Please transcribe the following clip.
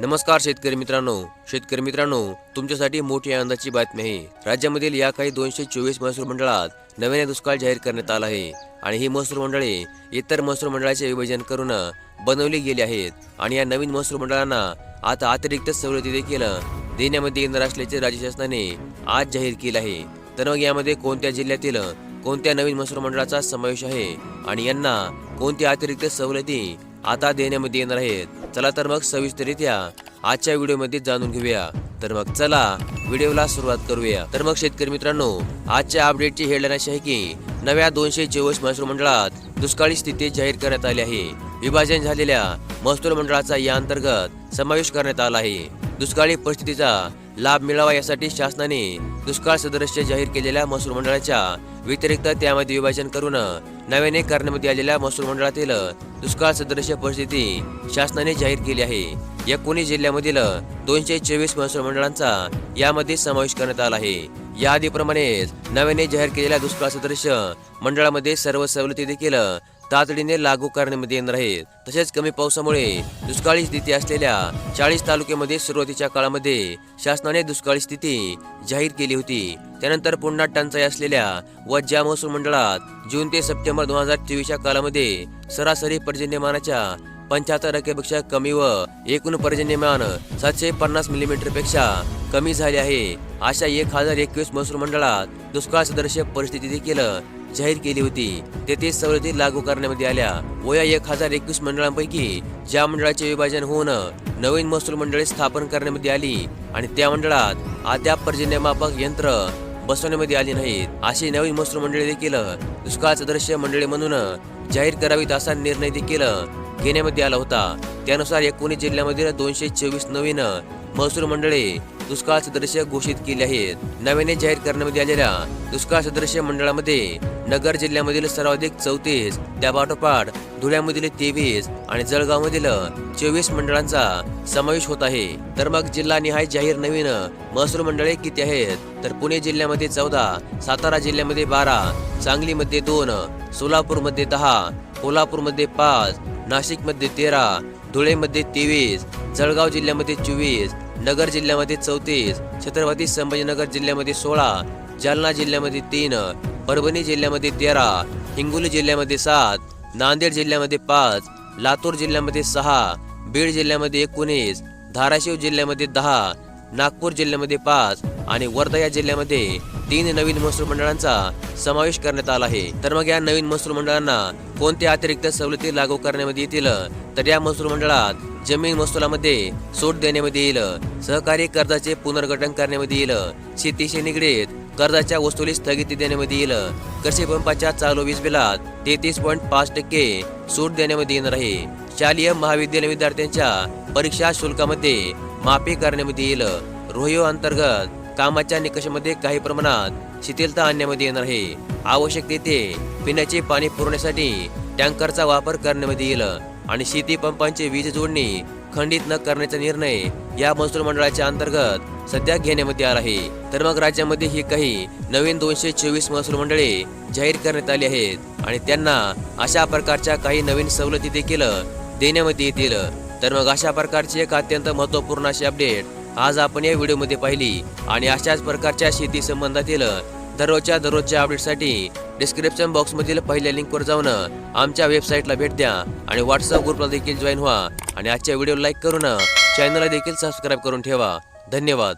नमस्कार शेतकरी मित्रांनो. शेतकरी मित्रांनो तुमच्यासाठी मोठी आनंदाची बातमी आहे. राज्यामधील या काही दोनशे चोवीस महसूल मंडळात नव्याने दुष्काळ जाहीर करण्यात आला आहे. आणि ही महसूल मंडळे इतर महसूल मंडळाचे विभाजन करून बनवली गेली आहेत. आणि या नवीन महसूल मंडळांना आता अतिरिक्त सवलती देखील देण्यामध्ये येणार असल्याचे राज्य शासनाने आज जाहीर केले आहे. तर मग यामध्ये कोणत्या जिल्ह्यातील कोणत्या नवीन महसूल मंडळाचा समावेश आहे? आणि यांना कोणत्या अतिरिक्त सवलती आता देण्यामध्ये येणार आहेत? चला तर मग सविस्तरित्या आजच्या व्हिडिओमध्ये जाणून घेऊया. तर मग चला व्हिडिओला सुरुवात करूया. तर मग शेतकरी मित्रांनो आजच्या अपडेटची हेडलाईन अशी आहे की नव्या दोनशे चोवीस महसूल मंडळात दुष्काळी स्थिती जाहीर करण्यात आली आहे. विभाजन झालेल्या महसूल मंडळाचा या अंतर्गत समावेश करण्यात आला आहे. दुष्काळी परिस्थितीचा लाभ मिळावा यासाठी शासनाने दुष्काळ सदस्य जाहीर केलेल्या महसूल मंडळाच्या व्यतिरिक्त त्यामध्ये विभाजन करून नव्याने करण्यामध्ये आलेल्या महसूल मंडळातील दुष्काळ सदृश्य परिस्थिती शासनाने जाहीर केली आहे. एकोणीस जिल्ह्यामधील दोनशे चोवीस महसूल मंडळांचा यामध्ये समावेश करण्यात आला आहे. याआधीप्रमाणेच नव्याने जाहीर केलेल्या दुष्काळ सदस्य मंडळामध्ये सर्व सवलती देखील तातडीने लागू करण्यामध्ये येणार आहेत. तसेच कमी पावसामुळे दुष्काळी स्थिती असलेल्या चाळीस तालुक्यामध्ये सुरुवातीच्या काळामध्ये शासनाने दुष्काळी स्थिती जाहीर केली होती. त्यानंतर पुन्हा टंचाई असलेल्या व ज्या महसूल मंडळात जून ते सप्टेंबर दोन हजार चोवीसच्या काळामध्ये सरासरी पर्जन्यमानाच्या पंच्याहत्तर टक्केपेक्षा कमी व एकूण पर्जन्यमान सातशे पन्नास मिलीमीटरपेक्षा कमी झाले आहे. अशा एक हजार एकवीस महसूल मंडळात दुष्काळ सदृश परिस्थिती देखील जाहीर केली होती. तेथे सवलती लागू करण्यामध्ये आल्या. वया एक हजार एकवीस मंडळांपैकी ज्या मंडळाचे विभाजन होऊन नवीन महसूल मंडळे स्थापन करण्यामध्ये आली आणि त्या मंडळात अद्याप पर्जन्यमापक यंत्र बसवण्यामध्ये आली नाहीत. अशी नवीन महसूल मंडळे देखील दुष्काळ सदृश्य मंडळे म्हणून जाहीर करावीत असा निर्णय देखील घेण्यामध्ये आला होता. त्यानुसार एकोणीस जिल्ह्यामधील दोनशे चोवीस नवीन महसूल मंडळे दुष्काळ सदृश घोषित केले आहेत. नव्याने जाहीर करण्यामध्ये आलेल्या दुष्काळ सदृश मंडळामध्ये नगर जिल्ह्यामधील सर्वाधिक चौतीस त्यापाठोपाठ धुळ्यामधील तेवीस आणि जळगावमधील चोवीस मंडळांचा समावेश होत आहे. तर मग जिल्हा निहाय जाहीर नवीन महसूल मंडळे किती आहेत? तर पुणे जिल्ह्यामध्ये चौदा सातारा जिल्ह्यामध्ये बारा सांगलीमध्ये दोन सोलापूरमध्ये दहा कोल्हापूरमध्ये पाच नाशिकमध्ये तेरा धुळेमध्ये तेवीस जळगाव जिल्ह्यामध्ये चोवीस नगर जिल्ह्यामध्ये चौतीस छत्रपती संभाजीनगर जिल्ह्यामध्ये सोळा जालना जिल्ह्यामध्ये तीन परभणी जिल्ह्यामध्ये तेरा हिंगोली जिल्ह्यामध्ये सात नांदेड जिल्ह्यामध्ये पाच लातूर जिल्ह्यामध्ये सहा बीड जिल्ह्यामध्ये एकोणीस धाराशिव जिल्ह्यामध्ये दहा नागपूर जिल्ह्यामध्ये पाच आणि वर्धा या जिल्ह्यामध्ये तीन नवीन महसूल मंडळांचा समावेश करण्यात आला आहे. तर मग या नवीन महसूल मंडळांना कोणत्या अतिरिक्त सवलती लागू करण्यामध्ये येतील? तर या महसूल मंडळात जमीन महसुलामध्ये सूट देण्यामध्ये येईल. सहकारी कर्जाचे पुनर्गठन करण्यामध्ये येईल. शेतीशी निगडीत कर्जाच्या वसुली स्थगिती देण्यामध्ये येईल. कृषी पंपाच्या चालू वीज बिलात तेहतीस पॉईंट पाच टक्के सूट देण्यामध्ये येणार आहे. शालेय महाविद्यालय विद्यार्थ्यांच्या परीक्षा शुल्कामध्ये माफी करण्यामध्ये येईल. रोहिओ अंतर्गत कामाच्या निकषामध्ये काही प्रमाणात शिथिलता आणण्यामध्ये येणार आहे. आवश्यक तेथे पिण्याचे पाणी पुरवण्यासाठी टँकरचा वापर करण्यामध्ये येईल आणि शेती पंपांची वीज जोडणी खंडित न करण्याचा निर्णय या महसूल मंडळाच्या अंतर्गत सध्या घेण्यामध्ये आला आहे. तर मग राज्यामध्ये ही काही नवीन दोनशे चोवीस महसूल मंडळे जाहीर करण्यात आली आहेत आणि त्यांना अशा प्रकारच्या काही नवीन सवलती देखील देण्यामध्ये येतील. तर मग अशा प्रकारची एक अत्यंत महत्त्वपूर्ण अशी अपडेट आज आपण या व्हिडिओमध्ये पाहिली आणि अशाच प्रकारच्या शेती संबंधातील दररोजच्या दररोजच्या अपडेटसाठी डिस्क्रिप्शन बॉक्समधील पहिल्या लिंकवर जाऊन आमच्या वेबसाईटला भेट द्या आणि व्हॉट्सअप ग्रुपला देखील जॉईन व्हा. आणि आजच्या व्हिडिओ लाईक करून चॅनलला देखील सबस्क्राईब करून ठेवा. धन्यवाद.